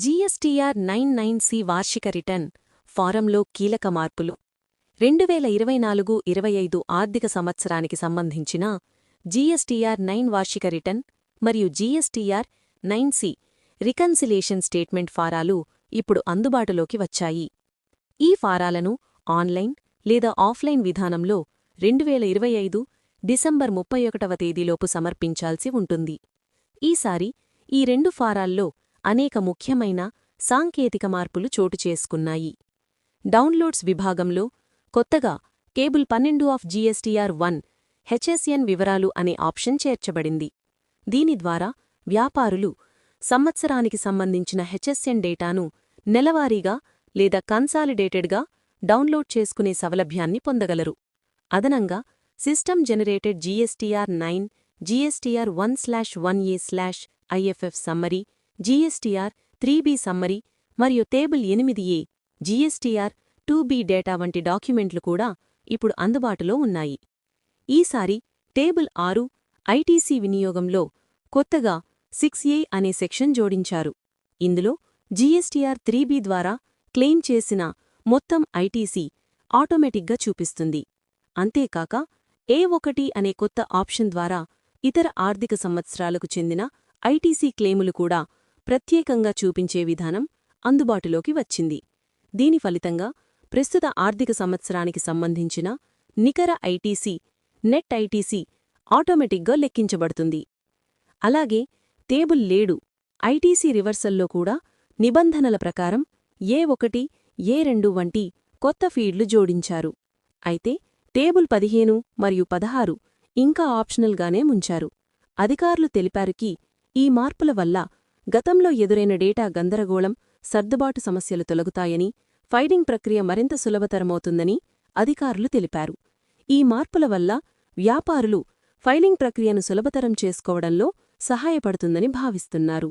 GSTR nine nine C వార్షిక return ఫారంలో కీలక మార్పులు. రెండు వేల ఇరవై నాలుగు ఇరవై ఐదు ఆర్థిక సంవత్సరానికి సంబంధించిన జీఎస్టీఆర్ నైన్ వార్షిక రిటర్న్ మరియు GSTR nine C reconciliation statement ఫారాలు ఇప్పుడు అందుబాటులోకి వచ్చాయి. ఈ ఫారాలను ఆన్లైన్ లేదా ఆఫ్లైన్ విధానంలో రెండు వేల ఇరవై ఐదు డిసెంబర్ ముప్పై ఒకటవ తేదీలోపు సమర్పించాల్సి ఉంటుంది. ఈసారి ఈ రెండు ఫారాల్లో అనేక ముఖ్యమైన సాంకేతిక మార్పులు చోటు చేసుకున్నాయి. డౌన్లోడ్స్ విభాగంలో కొత్తగా కేబుల్ పన్నెండు ఆఫ్ జీఎస్టీఆర్ వన్ హెచ్ఎస్ఎన్ వివరాలు అనే ఆప్షన్ చేర్చబడింది. దీని ద్వారా వ్యాపారులు సంవత్సరానికి సంబంధించిన హెచ్ఎస్ఎన్ డేటాను నెలవారీగా లేదా కన్సాలిడేటెడ్గా డౌన్లోడ్ చేసుకునే సౌలభ్యాన్ని పొందగలరు. అదనంగా system generated GSTR nine GSTR one slash one A slash IFF summary GSTR three B summary మరియు టేబుల్ ఎనిమిది A GSTR two B data వంటి డాక్యుమెంట్లు కూడా ఇప్పుడు అందుబాటులో ఉన్నాయి. ఈసారి టేబుల్ ఆరు ఐటీసీ వినియోగంలో కొత్తగా సిక్స్ ఏ అనే సెక్షన్ జోడించారు. ఇందులో జీఎస్టీఆర్ త్రీ బి ద్వారా క్లెయిమ్ చేసిన మొత్తం ఐటీసీ ఆటోమేటిక్గా చూపిస్తుంది. అంతేకాక ఏ ఒకటి అనే కొత్త ఆప్షన్ ద్వారా ఇతర ఆర్థిక సంవత్సరాలకు చెందిన ఐటీసీ క్లెయిములు కూడా ప్రత్యేకంగా చూపించే విధానం అందుబాటులోకి వచ్చింది. దీని ఫలితంగా ప్రస్తుత ఆర్థిక సంవత్సరానికి సంబంధించిన నికర ఐటీసీ నెట్ ఐటీసీ ఆటోమేటిక్గా లెక్కించబడుతుంది. అలాగే టేబుల్ లేడు. ఐటీసీ రివర్సల్లో కూడా నిబంధనల ప్రకారం ఏ ఒకటి ఏ రెండు వంటి కొత్త ఫీడ్లు జోడించారు. అయితే టేబుల్ పదిహేను మరియు పదహారు ఇంకా ఆప్షనల్గానే ముంచారు. అధికారులు తెలిపారుకి ఈ మార్పుల వల్ల గతంలో ఎదురైన డేటా గందరగోళం సర్దుబాటు సమస్యలు తొలగుతాయని ఫైడింగ్ ప్రక్రియ మరింత సులభతరమవుతుందని అధికారులు తెలిపారు. ఈ మార్పుల వల్ల వ్యాపారులు ఫైలింగ్ ప్రక్రియను సులభతరం చేసుకోవడంలో సహాయపడుతుందని భావిస్తున్నారు.